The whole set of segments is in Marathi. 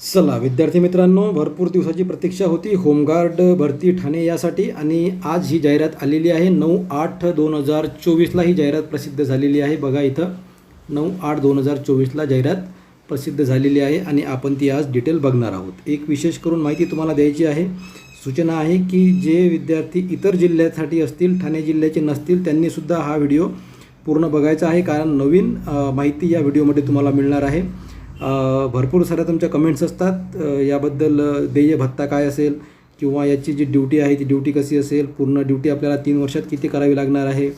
चला विद्यार्थी मित्रांनो भरपूर दिवसाची प्रतीक्षा होती. होमगार्ड भरती ठाणे यासाठी. आणि आज ही जाहिरात आलेली आहे. नऊ आठ दोन हजार चोवीसला ही जाहिरात प्रसिद्ध झालेली आहे. बघा इथं नऊ आठ दोन हजार चोवीसला जाहिरात प्रसिद्ध झालेली आहे. आणि आपण ती आज डिटेल बघणार आहोत. एक विशेष करून माहिती तुम्हाला द्यायची आहे. सूचना आहे की जे विद्यार्थी इतर जिल्ह्यासाठी असतील ठाणे जिल्ह्याचे नसतील त्यांनीसुद्धा हा व्हिडिओ पूर्ण बघायचा आहे. कारण नवीन माहिती या व्हिडिओमध्ये तुम्हाला मिळणार आहे. भरपूर साऱ्या तुमच्या कमेंट्स असतात. याबद्दल देय भत्ता काय असेल किंवा याची जी ड्युटी आहे ती ड्युटी कशी असेल? पूर्ण ड्युटी आपल्याला तीन वर्षात किती करावी लागणार आहे?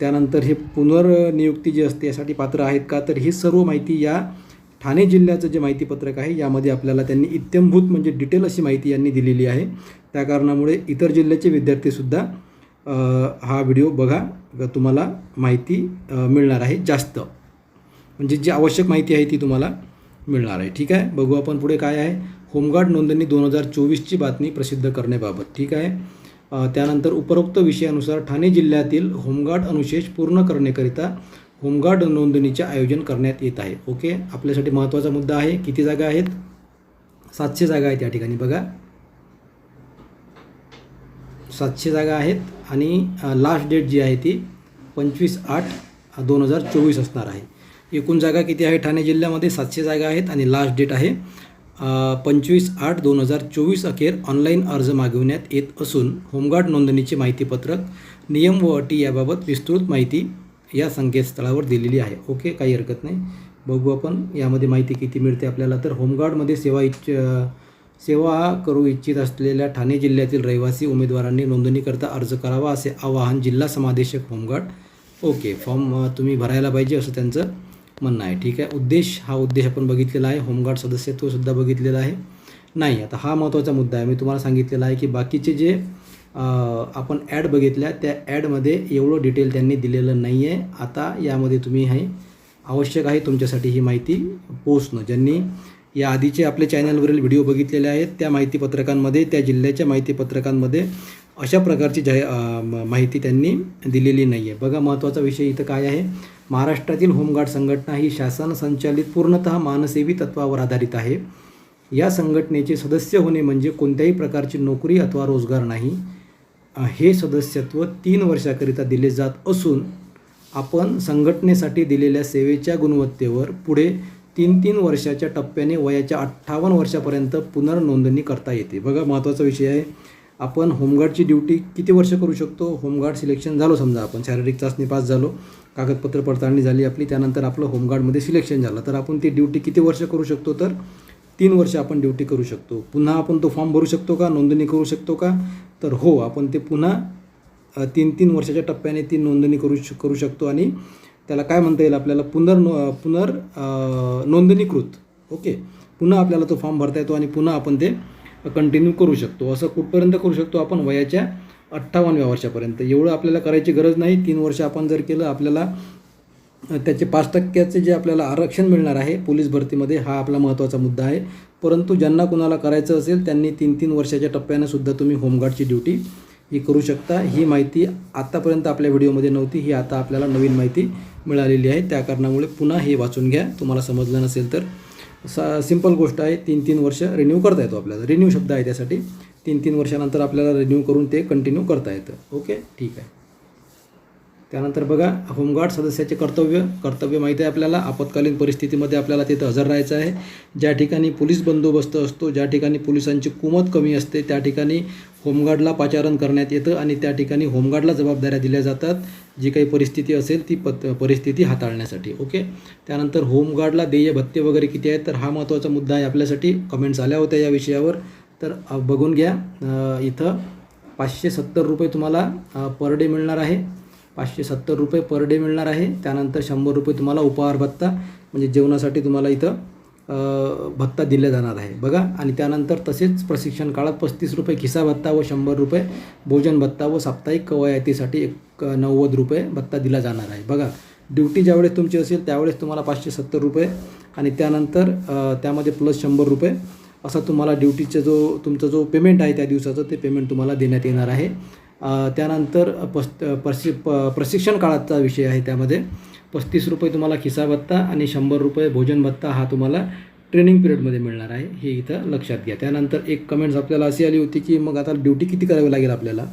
त्यानंतर हे पुनर्नियुक्ती जी असते यासाठी पात्र आहेत का? तर ही सर्व माहिती या ठाणे जिल्ह्याचं जे माहितीपत्रक आहे यामध्ये आपल्याला त्यांनी इत्यंभूत म्हणजे डिटेल अशी माहिती यांनी दिलेली आहे. त्या कारणामुळे इतर जिल्ह्याचे विद्यार्थीसुद्धा हा व्हिडिओ बघा. तुम्हाला माहिती मिळणार आहे जास्त. म्हणजे जी आवश्यक माहिती आहे ती तुम्हाला मिळणार आहे. ठीक आहे? बघू आपण पुढे काय आहे. होमगार्ड नोंदणी दोन हजार चोवीसची बातमी प्रसिद्ध करण्याबाबत. ठीक आहे? त्यानंतर उपरोक्त विषयानुसार ठाणे जिल्ह्यातील होमगार्ड अनुशेष पूर्ण करण्याकरिता होमगार्ड नोंदणीचे आयोजन करण्यात येत आहे. ओके? आपल्यासाठी महत्त्वाचा मुद्दा आहे. किती जागा आहेत? सातशे जागा आहेत या ठिकाणी बघा. सातशे जागा आहेत आणि लास्ट डेट जी आहे ती पंचवीस आठ दोन हजार चोवीस असणार आहे. एकूण जागा किती आहे? ठाणे जिल्ह्यामध्ये सातशे जागा आहेत आणि लास्ट डेट आहे पंचवीस आठ दोन हजार चोवीस अखेर ऑनलाईन अर्ज मागविण्यात येत असून होमगार्ड नोंदणीचे माहितीपत्रक नियम व अटी याबाबत विस्तृत माहिती या संकेतस्थळावर दिलेली आहे. ओके काही हरकत नाही. बघू आपण यामध्ये माहिती किती मिळते आपल्याला. तर होमगार्डमध्ये सेवा इच्छ सेवा करू इच्छित असलेल्या ठाणे जिल्ह्यातील रहिवासी उमेदवारांनी नोंदणीकरता अर्ज करावा असे आवाहन जिल्हा समादेशक होमगार्ड. ओके फॉर्म तुम्ही भरायला पाहिजे असं त्यांचं म्हणणं आहे. ठीक आहे? उद्देश हा उद्देश आपण बघितलेला आहे. होमगार्ड सदस्यत्वसुद्धा बघितलेला आहे. नाही आता हा महत्त्वाचा मुद्दा आहे. मी तुम्हाला सांगितलेला आहे की बाकीचे जे आपण ॲड बघितल्या त्या ॲडमध्ये एवढं डिटेल त्यांनी दिलेलं नाही आहे आता यामध्ये तुम्ही हे आवश्यक आहे तुमच्यासाठी ही माहिती पोचणं ज्यांनी या आधीचे आपल्या चॅनलवरील व्हिडिओ बघितलेले आहेत त्या माहितीपत्रकांमध्ये त्या जिल्ह्याच्या माहितीपत्रकांमध्ये अशा प्रकारची जाहि माहिती त्यांनी दिलेली नाही आहे बघा महत्त्वाचा विषय इथं काय आहे. महाराष्ट्रातील होमगार्ड संघटना ही शासन संचालित पूर्णतः मानसेवी तत्वावर आधारित आहे. या संघटनेचे सदस्य होणे म्हणजे कोणत्याही प्रकारची नोकरी अथवा रोजगार नाही. हे सदस्यत्व तीन वर्षाकरिता दिले जात असून आपण संघटनेसाठी दिलेल्या सेवेच्या गुणवत्तेवर पुढे तीन तीन वर्षाच्या टप्प्याने वयाच्या अठ्ठावन्न वर्षापर्यंत पुनर्नोंदणी करता येते. बघा महत्त्वाचा विषय आहे. आपण होमगार्डची ड्युटी किती वर्ष करू शकतो? होमगार्ड सिलेक्शन झालो समजा आपण. शारीरिक चाचणी पास झालो. कागदपत्र पडताळणी झाली आपली त्यानंतर आपलं होमगार्डमध्ये सिलेक्शन झालं. तर आपण ती ड्युटी किती वर्ष करू शकतो? तर तीन वर्ष आपण ड्युटी करू शकतो. पुन्हा आपण तो फॉर्म भरू शकतो का? नोंदणी करू शकतो का? तर हो आपण ते पुन्हा तीन तीन वर्षाच्या टप्प्याने ती नोंदणी करू श करू शकतो. आणि त्याला काय म्हणता येईल आपल्याला? पुनर्नो पुनर् नोंदणीकृत. ओके? पुन्हा आपल्याला तो फॉर्म भरता येतो आणि पुन्हा आपण ते कंटिन्यू करू शकतो. असं कुठपर्यंत करू शकतो? आपण वयाच्या अठ्ठावन्नव्या वर्षापर्यंत. एवढं आपल्याला करायची गरज नाही. तीन वर्ष आपण जर केलं आपल्याला त्याचे पाच टक्क्याचे जे आपल्याला आरक्षण मिळणार आहे पोलीस भरतीमध्ये हा आपला महत्त्वाचा मुद्दा आहे. परंतु ज्यांना कुणाला करायचं असेल त्यांनी तीन तीन वर्षाच्या टप्प्याने सुद्धा तुम्ही होमगार्डची ड्युटी ही करू शकता. ही माहिती आत्तापर्यंत आपल्या व्हिडिओमध्ये नव्हती. ही आता आपल्याला नवीन माहिती मिळालेली आहे. त्या कारणामुळे पुन्हा हे वाचून घ्या. तुम्हाला समजलं नसेल तर. सा सिंपल गोष्ट आहे. तीन तीन वर्ष रिन्यू करता येतो आपल्याला. रिन्यू शब्द आहे त्यासाठी. तीन तीन वर्षानंतर आपल्याला रिन्यू करून ते कंटिन्यू करता येतं. ओके? ठीक आहे. त्यानंतर बघा होमगार्ड सदस्याचे कर्तव्य कर्तव्य माहिती आहे आपल्याला. आपत्कालीन परिस्थितीमध्ये आपल्याला तिथं हजर राहायचं आहे. ज्या ठिकाणी पोलीस बंदोबस्त असतो ज्या ठिकाणी पोलिसांची कुमत कमी असते त्या ठिकाणी होमगार्डला पाचारण करण्यात येतं आणि त्या ठिकाणी होमगार्डला जबाबदाऱ्या दिल्या जातात. जी काही परिस्थिती असेल ती पत परिस्थिती हाताळण्यासाठी. ओके? त्यानंतर होमगार्डला देय भत्ते वगैरे किती आहेत तर हा महत्त्वाचा मुद्दा आहे आपल्यासाठी. कमेंट्स आल्या होत्या या विषयावर. तर बघून घ्या. इथं पाचशे सत्तर रुपये तुम्हाला पर डे मिळणार आहे. पाचशे सत्तर रुपये पर डे मिळणार आहे. त्यानंतर शंभर रुपये तुम्हाला उपहार भत्ता म्हणजे जेवणासाठी तुम्हाला इथं भत्ता दिला जाणार आहे. बघा. आणि त्यानंतर तसेच प्रशिक्षण काळात पस्तीस रुपये खिसा भत्ता व शंभर रुपये भोजन भत्ता व साप्ताहिक कवायतीसाठी एक नव्वद रुपये भत्ता दिला जाणार आहे. बघा. ड्युटी ज्यावेळेस तुमची असेल त्यावेळेस तुम्हाला पाचशे सत्तर रुपये आणि त्यानंतर त्यामध्ये प्लस शंभर रुपये असा तुम्हाला ड्युटीचा जो तुमचा जो पेमेंट आहे त्या दिवसाचं ते पेमेंट तुम्हाला देण्यात येणार आहे. त्यानंतर पस् प्रशि प प्रशिक्षण काळाचा विषय आहे त्यामध्ये. पस्तीस रुपये तुम्हाला खिसा भत्ता आणि शंभर रुपये भोजन भत्ता हा तुम्हाला ट्रेनिंग पिरियडमध्ये मिळणार आहे. हे इथं लक्षात घ्या. त्यानंतर एक कमेंट्स आपल्याला अशी आली होती की मग आता ड्युटी किती करावी लागेल आपल्याला?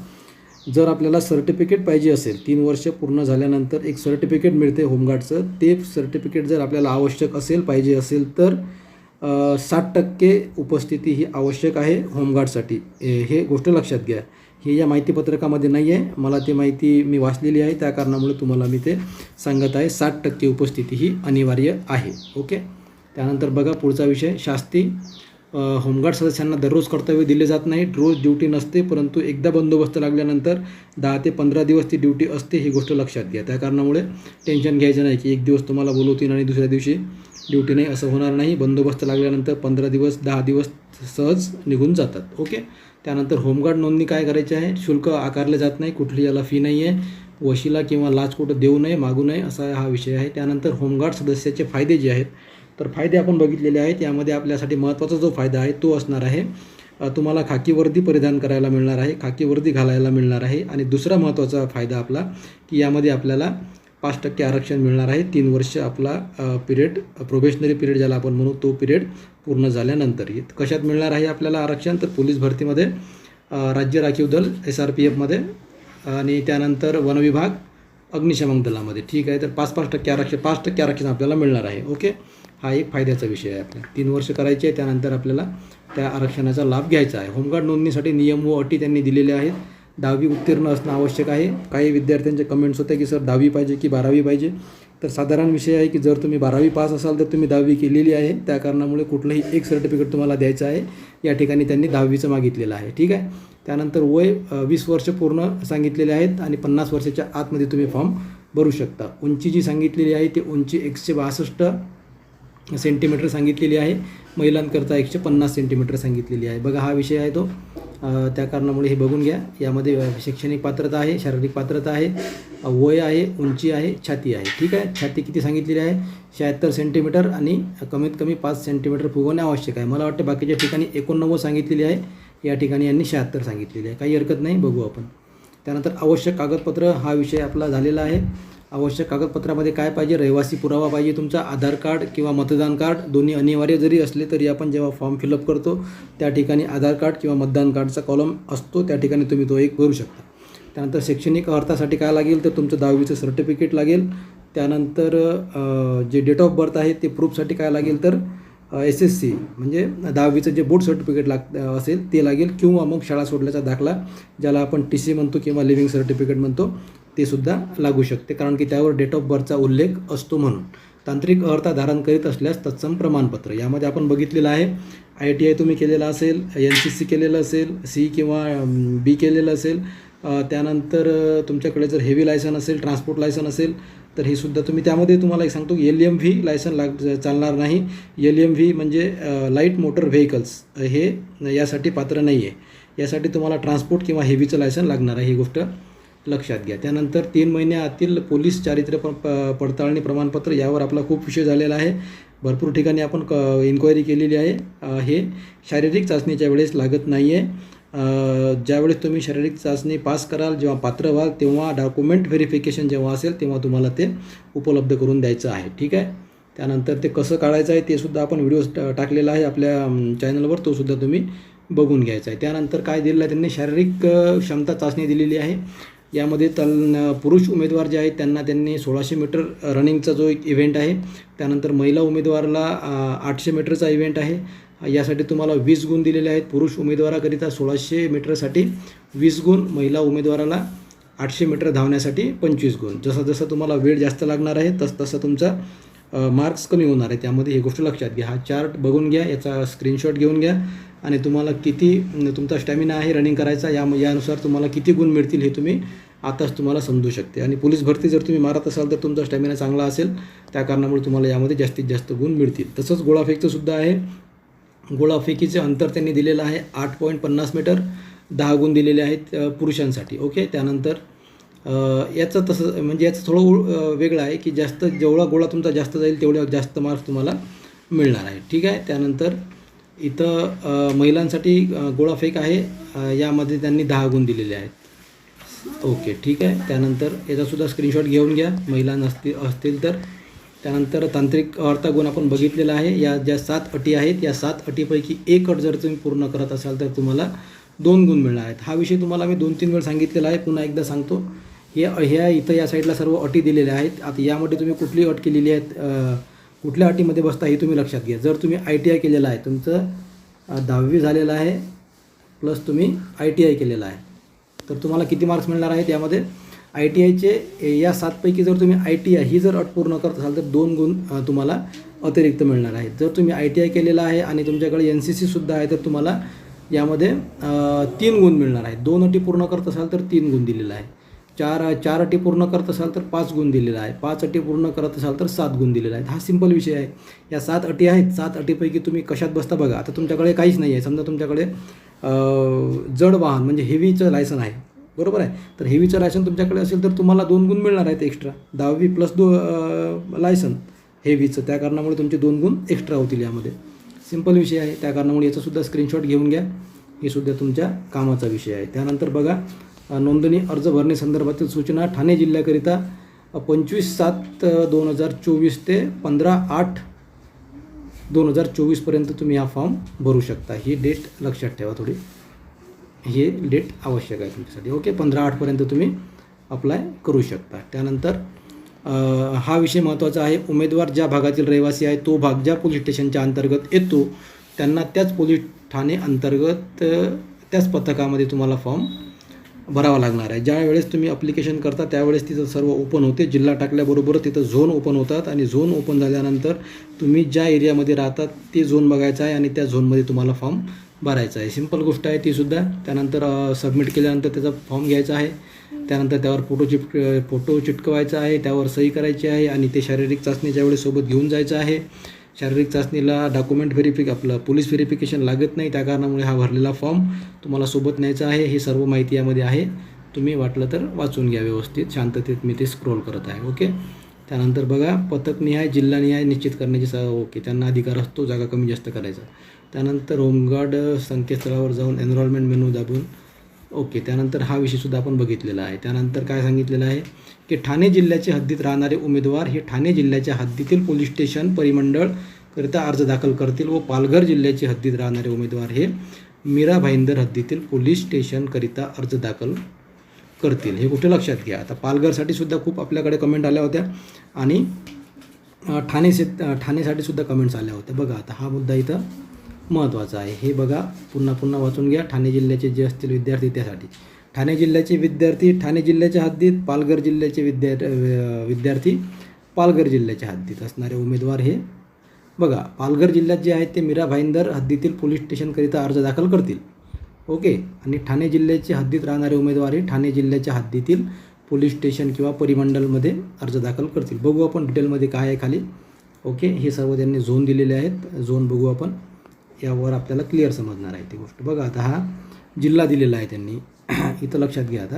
जर आपल्याला सर्टिफिकेट पाहिजे असेल तीन वर्ष पूर्ण झाल्यानंतर एक सर्टिफिकेट मिळते होमगार्डचं. ते सर्टिफिकेट जर आपल्याला आवश्यक असेल पाहिजे असेल तर साठ टक्के उपस्थिती ही आवश्यक आहे होमगार्डसाठी. ए- हे गोष्ट लक्षात घ्या. हे या माहितीपत्रकामध्ये नाही आहे मला ती माहिती मी वाचलेली आहे. त्या कारणामुळे तुम्हाला मी ते सांगत आहे. साठ टक्के उपस्थिती ही अनिवार्य आहे. ओके? त्यानंतर बघा पुढचा विषय. शास्ती. होमगार्ड सदस्यांना दररोज कर्तव्य दिले जात नाही. रोज ड्युटी नसते परंतु एकदा बंदोबस्त लागल्यानंतर दहा ते पंधरा दिवस ती ड्युटी असते ही गोष्ट लक्षात घ्या. त्या कारणामुळे टेन्शन घ्यायचं नाही की एक दिवस तुम्हाला बोलवतील आणि दुसऱ्या दिवशी ड्युटी नाही असं होणार नाही. बंदोबस्त लागल्यानंतर पंधरा दिवस दहा दिवस सहज निघून जातात ओके? त्यानंतर होमगार्ड नोंदणी काय करायची आहे? शुल्क आकारले जात नाही कुठली याला फी नाही आहे वशिला किंवा लाच कुठं देऊ नये मागू नये असा हा विषय आहे. त्यानंतर होमगार्ड सदस्याचे फायदे जे आहेत तर फायदे आपण बघितलेले आहेत. यामध्ये आपल्यासाठी महत्त्वाचा जो फायदा आहे तो असणार आहे. तुम्हाला खाकी वर्दी परिधान करायला मिळणार आहे खाकी वर्दी घालायला मिळणार आहे. आणि दुसरा महत्त्वाचा फायदा आपला की यामध्ये आपल्याला पाच टक्के आरक्षण मिळणार आहे. तीन वर्ष आपला पिरियड प्रोबेशनरी पिरियड ज्याला आपण म्हणू तो पिरियड पूर्ण झाल्यानंतर. कशात मिळणार आहे आपल्याला आरक्षण? तर पोलीस भरतीमध्ये राज्य राखीव दल एस आर पी एफमध्ये आणि त्यानंतर वनविभाग अग्निशमन दलामध्ये. ठीक आहे? तर पाच पाच टक्के आरक्षण पाच टक्के आरक्षण आपल्याला मिळणार आहे. ओके? हा एक फायद्याचा विषय आहे आपल्या तीन वर्ष करायचे आहे त्यानंतर आपल्याला त्या आरक्षणाचा लाभ घ्यायचा आहे. होमगार्ड नोंदणीसाठी नियम व अटी त्यांनी दिलेल्या आहेत. दहावी उत्तीर्ण असणं आवश्यक आहे. काही विद्यार्थ्यांचे कमेंट्स होते की सर दहावी पाहिजे की बारावी पाहिजे? तर साधारण विषय आहे की जर तुम्ही बारावी पास असाल तर तुम्ही दहावी केलेली आहे. त्या कारणामुळे कुठलंही एक सर्टिफिकेट तुम्हाला द्यायचं आहे. या ठिकाणी त्यांनी दहावीचं मागितलेलं आहे. ठीक आहे? त्यानंतर वय वीस वर्ष पूर्ण सांगितलेले आहेत आणि पन्नास वर्षाच्या आतमध्ये तुम्ही फॉर्म भरू शकता. उंची जी सांगितलेली आहे ती उंची एकशे बासष्ट सेंटीमीटर सांगितलेली आहे. महिलांकरता एकशे पन्नास सेंटीमीटर सांगितलेली आहे. बघा हा विषय आहे तो. त्या कारणामुळे हे बघून घ्या. यामध्ये शैक्षणिक पात्रता आहे शारीरिक पात्रता आहे वय आहे उंची आहे छाती आहे. ठीक आहे? छाती किती सांगितलेली आहे? शहात्तर सेंटीमीटर आणि कमीत कमी पाच सेंटीमीटर फुगवणे आवश्यक आहे. मला वाटतं बाकीच्या ठिकाणी एकोणनव्वद सांगितलेली आहे. या ठिकाणी यांनी शहात्तर सांगितलेली आहे. काही हरकत नाही? बघू आपण. त्यानंतर आवश्यक कागदपत्र हा विषय आपला झालेला आहे. आवश्यक कागदपत्रामध्ये काय पाहिजे? रहिवासी पुरावा पाहिजे तुमचा? आधार कार्ड किंवा मतदान कार्ड? दोन्ही अनिवार्य जरी असले तरी आपण जेव्हा फॉर्म फिलअप करतो त्या ठिकाणी आधार कार्ड किंवा मतदान कार्डचा कॉलम असतो त्या ठिकाणी तुम्ही तो एक करू शकता. त्यानंतर शैक्षणिक अर्थासाठी काय लागेल? तर तुमचं दहावीचं सर्टिफिकेट लागेल. त्यानंतर जे डेट ऑफ बर्थ आहे ते प्रूफसाठी काय लागेल? तर एस एस सी म्हणजे दहावीचं जे बोर्ड सर्टिफिकेट लाग असेल ते लागेल. किंवा मग शाळा सोडल्याचा दाखला ज्याला आपण टी सी म्हणतो किंवा लिव्हिंग सर्टिफिकेट म्हणतो. ते सुद्धा लागू शकते. कारण की त्यावर डेट ऑफ बर्थचा उल्लेख असतो म्हणून. तांत्रिक अर्हता धारण करीत असल्यास तत्सम प्रमाणपत्र. यामध्ये आपण बघितलेलं आहे आय टी आय तुम्ही केलेलं असेल एन सी सी केलेलं असेल सी किंवा बी केलेलं असेल त्यानंतर तुमच्याकडे जर हेवी लायसन असेल ट्रान्सपोर्ट लायसन असेल तर हे सुद्धा तुम्ही त्यामध्ये तुम्हाला एक सांगतो एल एम व्ही लायसन लाग चालणार नाही. एल एम व्ही म्हणजे लाइट मोटर व्हेकल्स हे यासाठी पात्र नाही आहे यासाठी तुम्हाला ट्रान्सपोर्ट किंवा हेवीचं लायसन लागणार आहे. ही गोष्ट लक्षात घ्या. त्यानंतर तीन महिन्या आतील पोलीस चारित्र्य प पडताळणी प्रमाणपत्र यावर आपला खूप विषय झालेला आहे. भरपूर ठिकाणी आपण क इन्क्वायरी केलेली आहे. हे शारीरिक चाचणीच्या वेळेस लागत नाही आहे ज्यावेळेस तुम्ही शारीरिक चाचणी पास कराल जेव्हा पात्र व्हाल तेव्हा डॉक्युमेंट व्हेरिफिकेशन जेव्हा असेल तेव्हा तुम्हाला ते उपलब्ध करून द्यायचं आहे. ठीक आहे? त्यानंतर ते कसं काढायचं आहे ते सुद्धा आपण व्हिडिओ टाकलेला आहे आपल्या चॅनलवर. तो सुद्धा तुम्ही बघून घ्यायचा आहे. त्यानंतर काय दिलेलं आहे त्यांनी शारीरिक क्षमता चाचणी दिलेली आहे. यामध्ये तल पुरुष उमेदवार जे आहेत त्यांना त्यांनी सोळाशे मीटर रनिंगचा जो एक इव्हेंट आहे त्यानंतर महिला उमेदवाराला आठशे मीटरचा इव्हेंट आहे. यासाठी तुम्हाला वीस गुण दिलेले आहेत. पुरुष उमेदवाराकरिता सोळाशे मीटरसाठी वीस गुण महिला उमेदवाराला आठशे मीटर धावण्यासाठी पंचवीस गुण. जसं जसं तुम्हाला वेळ जास्त लागणार आहे तस तसं तुमचा मार्क्स कमी होणार आहे. त्यामध्ये ही गोष्ट लक्षात घ्या. हा चार्ट बघून घ्या याचा स्क्रीनशॉट घेऊन घ्या आणि तुम्हाला किती तुमचा स्टॅमिना आहे रनिंग करायचा या यानुसार तुम्हाला किती गुण मिळतील हे तुम्ही आताच तुम्हाला समजू शकते. आणि पोलीस भरती जर तुम्ही मारत असाल तर तुमचा स्टॅमिना चांगला असेल. त्या कारणामुळे तुम्हाला यामध्ये जास्तीत जास्त गुण मिळतील. तसंच गोळाफेकचं सुद्धा आहे. गोळाफेकीचे अंतर त्यांनी दिलेलं आहे. आठ पॉईंट पन्नास मीटर दहा गुण दिलेले आहेत पुरुषांसाठी. ओके? त्यानंतर याचं तसं म्हणजे याचं थोडं उ- वेगळं आहे की जास्त जेवढा गोळा तुमचा जास्त जाईल तेवढ्या जास्त मार्क्स तुम्हाला मिळणार आहे. ठीक आहे? त्यानंतर इथं महिलांसाठी गोळाफेक आहे. यामध्ये त्यांनी दहा गुण दिलेले आहेत. ओके ठीक आहे. त्यानंतर याचासुद्धा स्क्रीनशॉट घेऊन घ्या. महिला नसतील असतील तर. त्यानंतर तांत्रिक अर्थ गुण आपण बघितलेला आहे. या ज्या सात अटी आहेत या सात अटीपैकी एक अट जर तुम्ही पूर्ण करत असाल तर तुम्हाला दोन गुण मिळणार आहेत. हा विषय तुम्हाला मी दोन तीन वेळ सांगितलेला आहे. पुन्हा एकदा सांगतो. हे ह्या इथं या साईडला सर्व अटी दिलेल्या आहेत. आता यामध्ये तुम्ही कुठली अट केलेली आहेत कुठल्या अटीमध्ये बसता हे तुम्ही लक्षात घ्या. जर तुम्ही आय टी आय केलेलं आहे तुमचं दहावी झालेलं आहे प्लस तुम्ही आय टी आय केलेलं आहे. तर तुम्हाला किती मार्क्स मिळणार आहेत यामध्ये? आय टी आयचे या सातपैकी जर तुम्ही आय टी आय ही जर अट पूर्ण करत असाल तर दोन गुण तुम्हाला अतिरिक्त मिळणार आहेत. जर तुम्ही आय टी आय केलेलं आहे आणि तुमच्याकडे एन सी सीसुद्धा आहे तर तुम्हाला यामध्ये तीन गुण मिळणार आहेत. दोन अटी पूर्ण करत असाल तर तीन गुण दिलेला आहे. चार चार अटी पूर्ण करत असाल तर पाच गुण दिलेला आहे. पाच अटी पूर्ण करत असाल तर सात गुण दिलेला आहे. हा सिंपल विषय आहे. या सात अटी आहेत. सात अटीपैकी तुम्ही कशात बसता बघा. आता तुमच्याकडे काहीच नाही आहे. समजा तुमच्याकडे जड वाहन म्हणजे हेवीचं लायसन आहे. बरोबर आहे? तर हेवीचं लायसन तुमच्याकडे असेल तर तुम्हाला दोन गुण मिळणार आहेत एक्स्ट्रा दहावी प्लस दो लायसन हेवीचं त्या कारणामुळे तुमचे दोन गुण एक्स्ट्रा होतील यामध्ये. सिंपल विषय आहे. त्या कारणामुळे याचासुद्धा स्क्रीनशॉट घेऊन घ्या. हे सुद्धा तुमच्या कामाचा विषय आहे. त्यानंतर बघा नोंदणी अर्ज भरणे संदर्भातील सूचना ठाणे जिल्ह्याकरिता पंचवीस सात दोन हजार चोवीस ते पंधरा आठ दोन हजार चोवीसपर्यंत तुम्ही हा फॉर्म भरू शकता. ही डेट लक्षात ठेवा थोडी. हे डेट आवश्यक आहे तुमच्यासाठी. ओके पंधरा आठपर्यंत तुम्ही अप्लाय करू शकता. त्यानंतर हा विषय महत्त्वाचा आहे. उमेदवार ज्या भागातील रहिवासी आहे तो भाग ज्या पोलीस स्टेशनच्या अंतर्गत येतो त्यांना त्याच पोलीस ठाणे अंतर्गत त्याच पथकामध्ये तुम्हाला फॉर्म भरावा लागणार आहे. ज्या वेळेस तुम्ही अप्लिकेशन करता त्यावेळेस तिथं सर्व ओपन होते. जिल्हा टाकल्याबरोबर तिथं झोन ओपन होतात आणि झोन ओपन झाल्यानंतर तुम्ही ज्या एरियामध्ये राहतात ते झोन बघायचं आहे आणि त्या झोनमध्ये तुम्हाला फॉर्म भरायचा आहे. सिंपल गोष्ट आहे तीसुद्धा त्यानंतर सबमिट केल्यानंतर त्याचा फॉर्म घ्यायचा आहे. त्यानंतर त्यावर फोटो चिप फोटो चिटकवायचा आहे. त्यावर सही करायची आहे आणि ते शारीरिक चाचणीच्या वेळेस सोबत घेऊन जायचं आहे. शारीरिक चाचणीला डॉक्युमेंट व्हेरिफिक आपलं पोलीस व्हेरिफिकेशन लागत नाही त्या कारणामुळे हा भरलेला फॉर्म तुम्हाला सोबत न्यायचा आहे. ही सर्व माहिती यामध्ये आहे. तुम्ही वाटलं तर वाचून घ्या व्यवस्थित. शांततेत मी ते स्क्रोल करत आहे. ओके त्यानंतर बघा पथकनिहाय जिल्हानिहाय निश्चित करण्याची स ओके त्यांना अधिकार असतो जागा कमी जास्त करायचा. त्यानंतर होमगार्ड संकेतस्थळावर जाऊन एनरोलमेंट मेनू दाबून ओके त्यानंतर हा विषयसुद्धा आपण बघितलेला आहे. त्यानंतर काय सांगितलेलं आहे की ठाणे जिल्ह्याच्या हद्दीत राहणारे उमेदवार हे ठाणे जिल्ह्याच्या हद्दीतील पोलीस स्टेशन परिमंडळ करिता अर्ज दाखल करतील व पालघर जिल्ह्याच्या हद्दीत राहणारे उमेदवार हे मीरा भाईंदर हद्दीतील पोलीस स्टेशनकरिता अर्ज दाखल करतील. हे कुठे लक्षात घ्या? आता पालघरसाठी सुद्धा खूप आपल्याकडे कमेंट आल्या होत्या आणि ठाणे से ठाणेसाठी सुद्धा कमेंट्स आल्या होत्या. बघा आता हा मुद्दा इथं महत्त्वाचं आहे. हे बघा पुन्हा पुन्हा वाचून घ्या. ठाणे जिल्ह्याचे जे असतील विद्यार्थी त्यासाठी. ठाणे जिल्ह्याचे विद्यार्थी ठाणे जिल्ह्याच्या हद्दीत पालघर जिल्ह्याचे विद्या विद्यार्थी पालघर जिल्ह्याच्या हद्दीत असणारे उमेदवार हे. बघा पालघर जिल्ह्यात जे आहेत ते मीरा भाईंदर हद्दीतील पोलीस स्टेशनकरिता अर्ज दाखल करतील. ओके? आणि ठाणे जिल्ह्याच्या हद्दीत राहणारे उमेदवार हे ठाणे जिल्ह्याच्या हद्दीतील पोलीस स्टेशन किंवा परिमंडलमध्ये अर्ज दाखल करतील. बघू आपण डिटेलमध्ये काय आहे खाली. ओके? हे सर्व त्यांनी झोन दिलेले आहेत. झोन बघू आपण. यावर आपल्याला क्लिअर समजणार आहे ती गोष्ट. बघा आता हा जिल्हा दिलेला आहे त्यांनी. इथं लक्षात घ्या आता.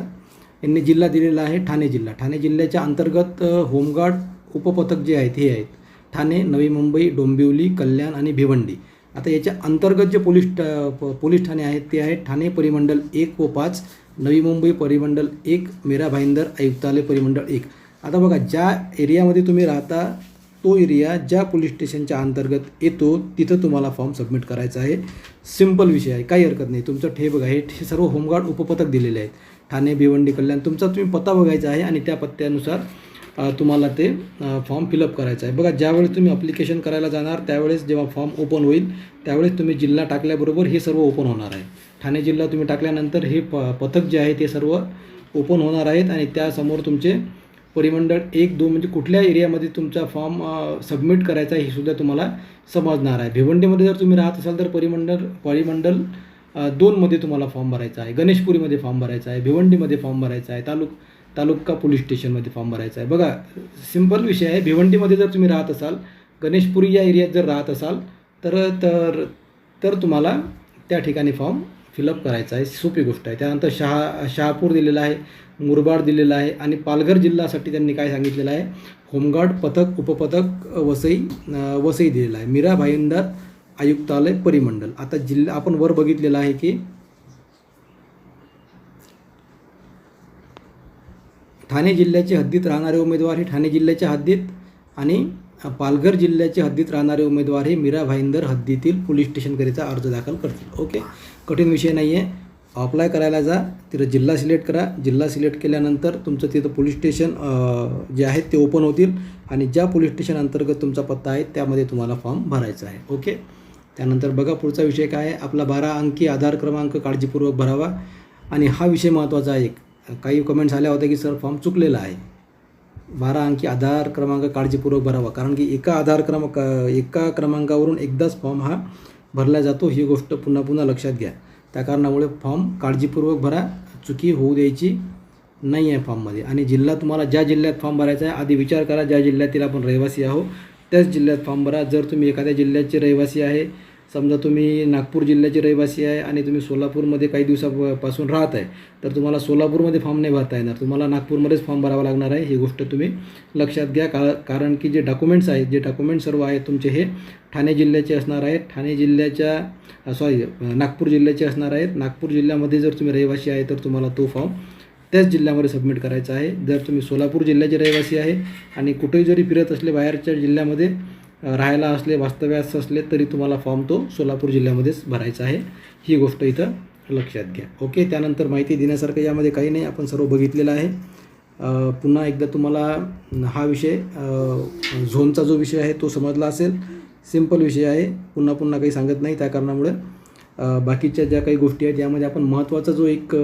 यांनी जिल्हा दिलेला आहे ठाणे जिल्हा. ठाणे जिल्ह्याच्या अंतर्गत होमगार्ड उपपथक जे आहेत हे आहेत. ठाणे नवी मुंबई डोंबिवली कल्याण आणि भिवंडी. आता याच्या अंतर्गत जे पोलीस ट- पोलीस ठाणे आहेत ते आहेत ठाणे परिमंडल एक व पाच नवी मुंबई परिमंडल एक मीरा भाईंदर आयुक्तालय परिमंडळ एक. आता बघा ज्या एरियामध्ये तुम्ही राहता तो एरिया ज्या पोलीस स्टेशनच्या अंतर्गत येतो तिथं तुम्हाला फॉर्म सबमिट करायचा आहे. सिंपल विषय आहे काही हरकत नाही. तुमचं ठे बघा हे ठे सर्व होमगार्ड उपपथक दिलेले आहेत. ठाणे भिवंडी कल्याण तुमचा तुम्ही पत्ता बघायचा आहे आणि त्या पत्त्यानुसार तुम्हाला ते फॉर्म फिलअप करायचं आहे. बघा ज्यावेळेस तुम्ही अप्लिकेशन करायला जाणार त्यावेळेस जेव्हा फॉर्म ओपन होईल त्यावेळेस तुम्ही जिल्हा टाकल्याबरोबर हे सर्व ओपन होणार आहे. ठाणे जिल्हा तुम्ही टाकल्यानंतर हे प पथक जे आहे ते सर्व ओपन होणार आहेत आणि त्यासमोर तुमचे परिमंडळ एक दोन म्हणजे कुठल्या एरियामध्ये तुमचा फॉर्म सबमिट करायचा आहे हे सुद्धा तुम्हाला समजणार आहे. भिवंडीमध्ये जर तुम्ही राहत असाल तर परिमंडळ परिमंडल दोनमध्ये तुम्हाला फॉर्म भरायचा आहे. गणेशपुरीमध्ये फॉर्म भरायचा आहे भिवंडीमध्ये फॉर्म भरायचा आहे तालुक तालुका पोलीस स्टेशनमध्ये फॉर्म भरायचा आहे. बघा सिंपल विषय आहे. भिवंडीमध्ये जर तुम्ही राहत असाल गणेशपुरी या एरियात जर राहत असाल तर तर तर तुम्हाला त्या ठिकाणी फॉर्म फिलअप करायचा आहे. सोपी गोष्ट आहे. त्यानंतर शहा शहापूर दिलेला आहे मुरबाड दिलेला आहे आणि पालघर जिल्ह्यासाठी त्यांनी काय सांगितलेलं आहे? होमगार्ड पथक उपपथक वसई वसई दिलेला आहे. मीरा भाईंदर आयुक्तालय परिमंडल. आता जिल्हा आपण वर बघितलेलं आहे की ठाणे जिल्ह्याच्या हद्दीत राहणारे उमेदवार हे ठाणे जिल्ह्याच्या हद्दीत आणि पालघर जिल्ह्याच्या हद्दीत राहणारे उमेदवार हे मीरा भाईंदर हद्दीतील पोलीस स्टेशनकरिता अर्ज दाखल करतील. ओके? कठीण विषय नाही आहे अप्लाय करायला जा. तिथं जिल्हा सिलेक्ट करा. जिल्हा सिलेक्ट केल्यानंतर तुमचं तिथं पोलीस स्टेशन जे आहेत ते ओपन होतील आणि ज्या पोलीस स्टेशन अंतर्गत तुमचा पत्ता आहे त्यामध्ये तुम्हाला फॉर्म भरायचा आहे. ओके त्यानंतर बघा पुढचा विषय काय आहे. आपला बारा अंकी आधार क्रमांक काळजीपूर्वक भरावा. आणि हा विषय महत्त्वाचा आहे एक. काही कमेंट्स आल्या होत्या की सर फॉर्म चुकलेला आहे. बारा अंकी आधार क्रमांक काळजीपूर्वक भरावा. कारण की एका आधार क्रमांक एका क्रमांकावरून एकदाच फॉर्म हा भरला जातो ही गोष्ट पुन्हा पुन्हा लक्षात घ्या. त्या कारणामुळे फॉर्म काळजीपूर्वक भरा. चुकी होऊ द्यायची नाही आहे फॉर्ममध्ये. आणि जिल्हा तुम्हाला ज्या जिल्ह्यात फॉर्म भरायचा आहे आधी विचार करा. ज्या जिल्ह्यातील आपण रहिवासी आहो त्याच जिल्ह्यात फॉर्म भरा. जर तुम्ही एखाद्या जिल्ह्याचे रहिवासी आहे समजा तुम्ही नागपूर जिल्ह्याचे रहिवासी आहे आणि तुम्ही सोलापूरमध्ये काही दिवसापासून राहत आहे तर तुम्हाला सोलापूरमध्ये फॉर्म नाही भरता येणार. तुम्हाला नागपूरमध्येच फॉर्म भरावा लागणार आहे ही गोष्ट तुम्ही लक्षात घ्या. का कारण की जे डॉक्युमेंट्स आहेत जे डॉक्युमेंट सर्व आहेत तुमचे हे ठाणे जिल्ह्याचे असणार आहेत. ठाणे जिल्ह्याच्या सॉरी नागपूर जिल्ह्याचे असणार आहेत. नागपूर जिल्ह्यामध्ये जर तुम्ही रहिवासी आहे तर तुम्हाला तो फॉर्म त्याच जिल्ह्यामध्ये सबमिट करायचा आहे. जर तुम्ही सोलापूर जिल्ह्याचे रहिवासी आहे आणि कुठेही जरी फिरत असले बाहेरच्या जिल्ह्यामध्ये राहायला असले वास्तव्यास असले तरी तुम्हाला फॉर्म तो सोलापूर जिल्ह्यामध्येच भरायचा आहे. ही गोष्ट इथं लक्षात घ्या. ओके त्यानंतर माहिती देण्यासारखं यामध्ये काही नाही. आपण सर्व बघितलेलं आहे. पुन्हा एकदा तुम्हाला हा विषय झोनचा जो विषय आहे तो समजला असेल. सिंपल विषय आहे. पुन्हा पुन्हा काही सांगत नाही. त्या कारणामुळे बाकीच्या ज्या काही गोष्टी आहेत यामध्ये आपण महत्त्वाचा जो एक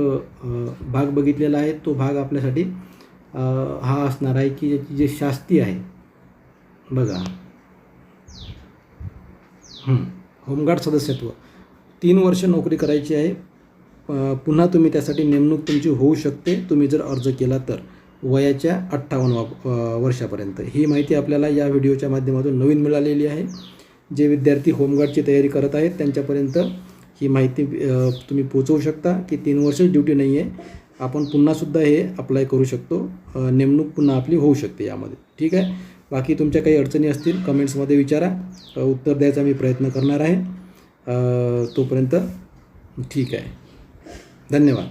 भाग बघितलेला आहे तो भाग आपल्यासाठी हा असणार आहे की याची जे शास्ती आहे. बघा. होमगार्ड सदस्यत्व. तीन वर्ष नोकरी करायची आहे. पुन्हा तुम्ही त्यासाठी नेमणूक तुमची होऊ शकते. तुम्ही जर अर्ज केला तर. वयाच्या अठ्ठावन्न वा- वर्षापर्यंत. ही माहिती आपल्याला या व्हिडिओच्या माध्यमातून नवीन मिळालेली आहे. जे विद्यार्थी होमगार्डची तयारी करत आहेत त्यांच्यापर्यंत ही माहिती तुम्ही पोचवू शकता की तीन वर्षच ड्युटी नाही आहे. आपण पुन्हासुद्धा हे अप्लाय करू शकतो. नेमणूक पुन्हा आपली होऊ शकते यामध्ये. ठीक आहे? बाकी तुमच्या काही अडचणी असतील कमेंट्समध्ये विचारा. उत्तर द्यायचा मी प्रयत्न करणार आहे. तोपर्यंत ठीक आहे. धन्यवाद.